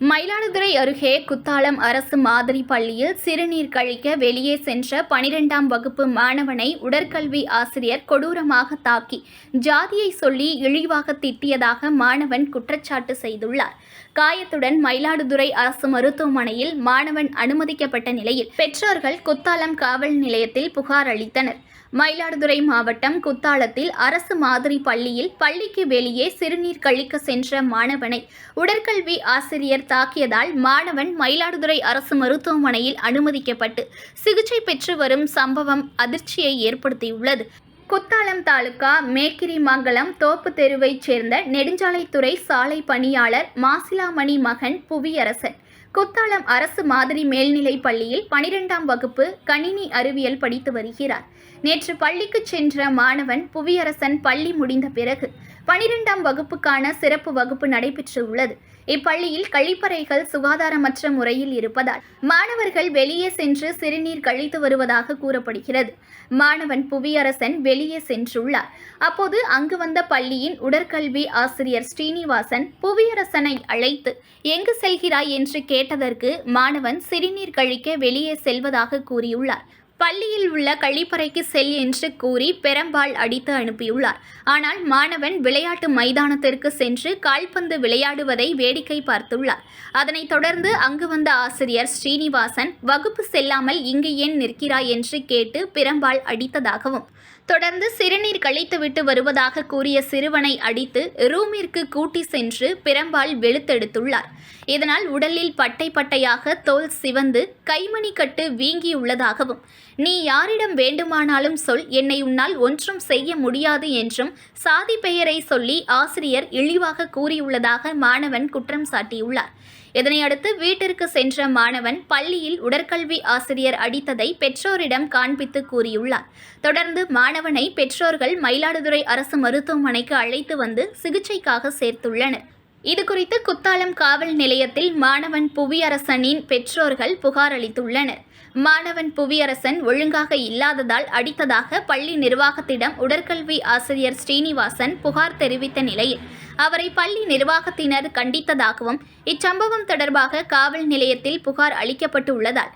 மயிலாடுதுறை அருகே குத்தாலம் அரசு மாதிரி பள்ளியில் சிறுநீர் கழிக்க வெளியே சென்ற பனிரெண்டாம் வகுப்பு மாணவனை உடற்கல்வி ஆசிரியர் கொடூரமாக தாக்கி. ஜாதியை சொல்லி இழிவாக திட்டியதாக மாணவன் குற்றச்சாட்டு செய்துள்ளார். காயத்துடன் மயிலாடுதுறை அரசு மருத்துவமனையில் மாணவன் அனுமதிக்கப்பட்ட நிலையில் பெற்றோர்கள் குத்தாலம் காவல் நிலையத்தில் புகார் அளித்தனர். மயிலாடுதுறை மாவட்டம் குத்தாலத்தில் அரசு மாதிரி பள்ளியில் பள்ளிக்கு வெளியே சிறுநீர் கழிக்க சென்ற மாணவனை உடற்கல்வி ஆசிரியர் தாக்கியதால் மாணவன் மயிலாடுதுறை அரசு மருத்துவமனையில் அனுமதிக்கப்பட்டு சிகிச்சை பெற்று வரும் சம்பவம் அதிர்ச்சியை ஏற்படுத்தியுள்ளது. குத்தாலம் தாலுகா மேக்கிரிமங்கலம் தோப்பு தெருவைச் சேர்ந்த நெடுஞ்சாலைத்துறை சாலை பணியாளர் மாசிலாமணி மகன் புவியரசன். குத்தாலம் அரசு மாதிரி மேல்நிலைப் பள்ளியில் பனிரெண்டாம் வகுப்பு கணினி அறிவியல் படித்து வருகிறார். நேற்று பள்ளிக்கு சென்ற மாணவன் புவியரசன் பள்ளி முடிந்த பிறகு பனிரெண்டாம் வகுப்புக்கான சிறப்பு வகுப்பு நடைபெற்று உள்ளது இப்பள்ளியில் கழிப்பறைகள் சுகாதாரமற்ற முறையில் இருப்பதால் மாணவர்கள் வெளியே சென்று சிறுநீர் கழித்து வருவதாக கூறப்படுகிறது. மாணவன் புவியரசன் வெளியே சென்றுள்ளார். அப்போது அங்கு வந்த பள்ளியின் உடற்கல்வி ஆசிரியர் ஸ்ரீனிவாசன் புவியரசனை அழைத்து எங்கு செல்கிறாய்? என்று கேட்டதற்கு மாணவன் சிறுநீர் கழிக்க வெளியே செல்வதாக கூறியுள்ளார். பள்ளியில் உள்ள கழிப்பறைக்கு செல் என்று கூறி பெரம்பால் அடித்து அனுப்பியுள்ளார். ஆனால் மாணவன் விளையாட்டு மைதானத்திற்கு சென்று கால்பந்து விளையாடுவதை வேடிக்கை பார்த்துள்ளார். அதனைத் தொடர்ந்து அங்கு வந்த ஆசிரியர் ஸ்ரீனிவாசன் வகுப்பு செல்லாமல் இங்கு ஏன் நிற்கிறாய்? என்று கேட்டு பெரம்பால் அடித்ததாகவும் தொடர்ந்து சிறுநீர் கழித்துவிட்டு வருவதாக கூறிய சிறுவனை அடித்து ரூமிற்கு கூட்டி சென்று பிரம்பால் வெளுத்தெடுத்துள்ளார். இதனால் உடலில் பட்டை பட்டையாக தோல் சிவந்து கைமணி கட்டு வீங்கியுள்ளதாகவும் நீ யாரிடம் வேண்டுமானாலும் சொல் என்னை உன்னால் ஒன்றும் செய்ய முடியாது என்றும் சாதி பெயரை சொல்லி ஆசிரியர் இழிவாக கூறியுள்ளதாக மாணவன் குற்றம் சாட்டியுள்ளார். இதனையடுத்து வீட்டிற்கு சென்ற மாணவன் பள்ளியில் உடற்கல்வி ஆசிரியர் அடித்ததை பெற்றோரிடம் காண்பித்து கூறியுள்ளார். தொடர்ந்து மாணவனை பெற்றோர்கள் மயிலாடுதுறை அரசு மருத்துவமனைக்கு அழைத்து வந்து சிகிச்சைக்காக சேர்த்துள்ளனர். இதுகுறித்து குத்தாலம் காவல் நிலையத்தில் மாணவன் புவியரசனின் பெற்றோர்கள் புகார் அளித்துள்ளனர். மாணவன் புவியரசன் ஒழுங்காக இல்லாததால் அடித்ததாக பள்ளி நிர்வாகத்திடம் உடற்கல்வி ஆசிரியர் ஸ்ரீனிவாசன் புகார் தெரிவித்த நிலையில் அவரை பள்ளி நிர்வாகத்தினர் கண்டித்ததாகவும் இச்சம்பவம் தொடர்பாக காவல் நிலையத்தில் புகார் அளிக்கப்பட்டு உள்ளதால்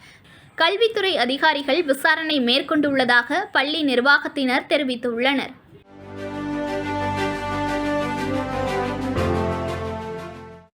கல்வித்துறை அதிகாரிகள் விசாரணை மேற்கொண்டுள்ளதாக பள்ளி நிர்வாகத்தினர் தெரிவித்துள்ளனர்.